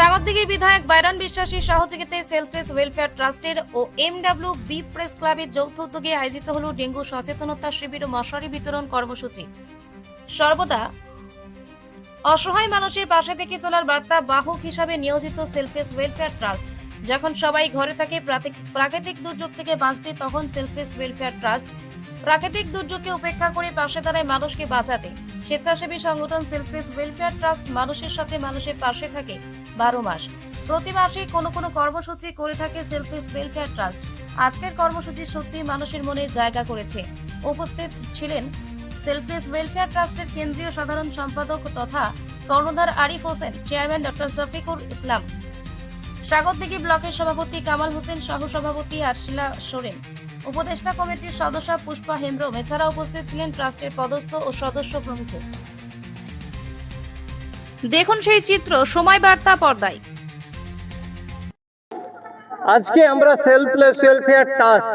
স্বাগতদিঘির বিধায়ক বাইরন বিশ্বাসী সহযোগিতায় সেলফেস ওয়েলফেয়ার ট্রাস্টের ও এমডব্লিউ বি প্রেস ক্লাবের যৌথ উদ্যোগে আয়োজিত হল ডেঙ্গু সচেতনতা শিবির ও মশারি বিতরণ কর্মসূচি। সর্বদা অসহায় মানুষের পাশে থেকে চলার বার্তা বাহক হিসাবে নিয়োজিত সেলফেস ওয়েলফেয়ার ট্রাস্ট। যখন সবাই ঘরে থাকে প্রাকৃতিক দুর্যোগ থেকে বাঁচতে তখন সেলফেস ওয়েলফেয়ার ট্রাস্ট প্রাকৃতিক দুর্যোগকে উপেক্ষা করে পাশে দাঁড়ায় মানুষকে বাঁচাতে। স্বেচ্ছাসেবী সংগঠন সেলফেস ওয়েলফেয়ার ট্রাস্ট মানুষের সাথে মানুষের পাশে থাকে। বারো মাস। প্রতি মাসে কোনো কোনো কর্মসূচি করে থাকে সেলফলেস ওয়েলফেয়ার ট্রাস্ট আজকের কর্মসূচি সত্যি মানুষের মনে জায়গা করেছে। উপস্থিত ছিলেন সেলফলেস ওয়েলফেয়ার ট্রাস্টের কেন্দ্রীয় সাধারণ সম্পাদক তথা কর্ণধার আরিফ হোসেন চেয়ারম্যান ডক্টর শফিকুর ইসলাম। স্বাগতদিঘি ব্লকের সভাপতি কামাল হোসেন সহ সভাপতি আরশিলা সোরেন। উপদেষ্টা কমিটির সদস্য পুষ্পা হেমব্রম। এছাড়া উপস্থিত ছিলেন ট্রাস্টের পদস্থ ও সদস্য প্রমুখ। দেখুন সেই চিত্র, সময় বার্তা পর্দায়। আজকে আমরা সেলফলেস ওয়েলফেয়ার ট্রাস্ট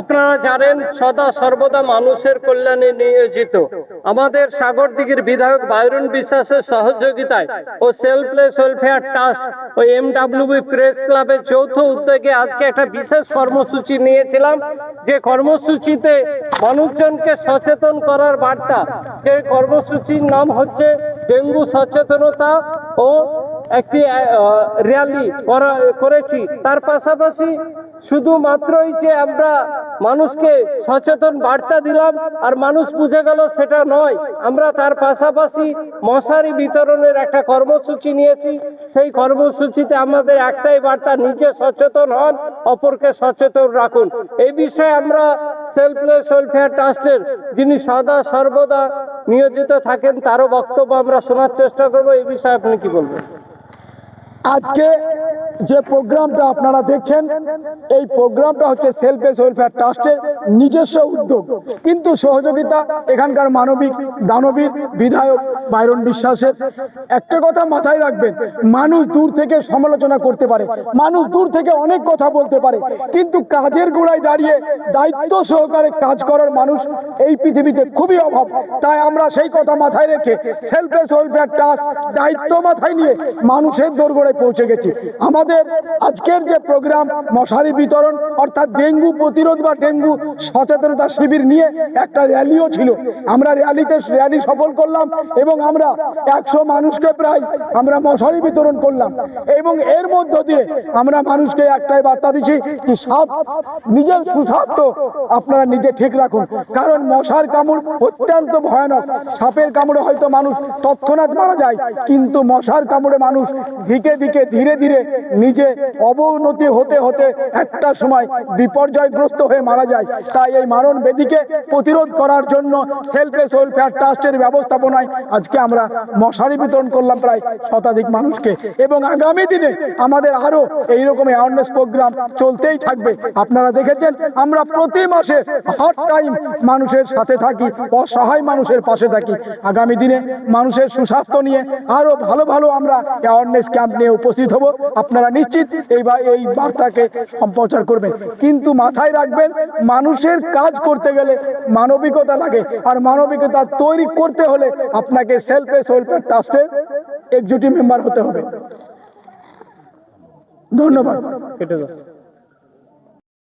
আপনারা জানেন, সদা সর্বদা মানুষের কল্যাণে নিয়োজিত। আমাদের সাগর দিঘির বিধায়ক বাইরন বিশ্বাসের সহযোগিতায় ও সেলফলেস ওয়েলফেয়ার ট্রাস্ট ও এমডাব্লিউবি প্রেস ক্লাবের যৌথ উদ্যোগে আজকে একটা বিশেষ কর্মসূচি নিয়েছিলাম। যে কর্মসূচিতে মানুষজনকে সচেতন করার বার্তা। যে কর্মসূচির নাম হচ্ছে ডেঙ্গু সচেতনতা ও একটি র্যালি করেছি। তার পাশাপাশি শুধুমাত্রই যে আমরা মানুষকে সচেতন বার্তা দিলাম আর মানুষ বুঝে গেল সেটা নয়, আমরা তার পাশাপাশি মশারি বিতরণের একটা কর্মসূচি নিয়েছি। সেই কর্মসূচিতে আমাদের একটাই বার্তা, নিজে সচেতন হন, অপরকে সচেতন রাখুন। এই বিষয়ে আমরা সেলফলেস ওয়েলফেয়ার ট্রাস্টের যিনি সদা সর্বদা নিয়োজিত থাকেন, তারও বক্তব্য আমরা শোনার চেষ্টা করব। এই বিষয়ে আপনি কি বলবেন? আজকে যে প্রোগ্রামটা আপনারা দেখছেন, এই প্রোগ্রামটা হচ্ছে সেলফ হেল্প ওয়েলফেয়ার ট্রাস্টের নিজস্ব উদ্যোগ। কিন্তু সহযোগিতা এখানকার মানবিক, দানবীর বিধায়ক বাইরন বিশ্বাসের। একটা কথা মাথায় রাখবেন, মানুষ দূর থেকে সমালোচনা করতে পারে, মানুষ দূর থেকে অনেক কথা বলতে পারে, কিন্তু কাজের গোড়ায় দাঁড়িয়ে দায়িত্ব সহকারে কাজ করার মানুষ এই পৃথিবীতে খুবই অভাব। তাই আমরা সেই কথা মাথায় রেখে সেলফ হেল্প ওয়েলফেয়ার ট্রাস্ট দায়িত্ব মাথায় নিয়ে মানুষের দোরগোড়ায় পৌঁছে গেছি। আমাদের আজকের যে প্রোগ্রাম মশারি বিতরণ, অর্থাৎ ডেঙ্গু প্রতিরোধ বা ডেঙ্গু সচেতনতা শিবির নিয়ে একটা র্যালিও ছিল। আমরা র্যালিতে র্যালি সফল করলাম এবং আমরা একশো মানুষকে প্রায় আমরা মশারি বিতরণ করলাম। এবং এর মধ্য দিয়ে আমরা মানুষকে একটাই বার্তা দিচ্ছি কি সাপ নিজের সুস্বাস্থ্য আপনারা নিজে ঠিক রাখুন। কারণ মশার কামড় অত্যন্ত ভয়ানক। সাপের কামড়ে হয়তো মানুষ তৎক্ষণাৎ মারা যায়, কিন্তু মশার কামড়ে মানুষ দিকে দিকে ধীরে ধীরে নিজে অবনতি হতে হতে একটা সময় বিপর্যয়গ্রস্ত হয়ে মারা যায়। তাই এই মারণ বেদিকে প্রতিরোধ করার জন্য হেল্পলেস ওয়েলফেয়ার ট্রাস্টের ব্যবস্থাপনায় আজকে আমরা মশারি বিতরণ করলাম প্রায় শতাধিক মানুষকে। এবং আগামী দিনে আমাদের আরও এইরকম অ্যাওয়ারনেস প্রোগ্রাম চলতেই থাকবে। আপনারা দেখেছেন, আমরা প্রতি মাসে হট টাইম মানুষের সাথে থাকি, অসহায় মানুষের পাশে থাকি। আগামী দিনে মানুষের সুস্বাস্থ্য নিয়ে আরও ভালো ভালো আমরা অ্যাওয়ারনেস ক্যাম্প নিয়ে উপস্থিত হব। আপনারা নিশ্চিত এই এই বার্তাকে সম্প্রচার করবেন। কিন্তু মাথায় রাখবেন, মানুষের কাজ করতে গেলে মানবিকতা লাগে। আর মানবিকতা তৈরি করতে হলে আপনাকে সেলফ এস ওয়েলফেয়ার ট্রাস্টের এক্সিকিউটিভ মেম্বার হতে হবে। ধন্যবাদ।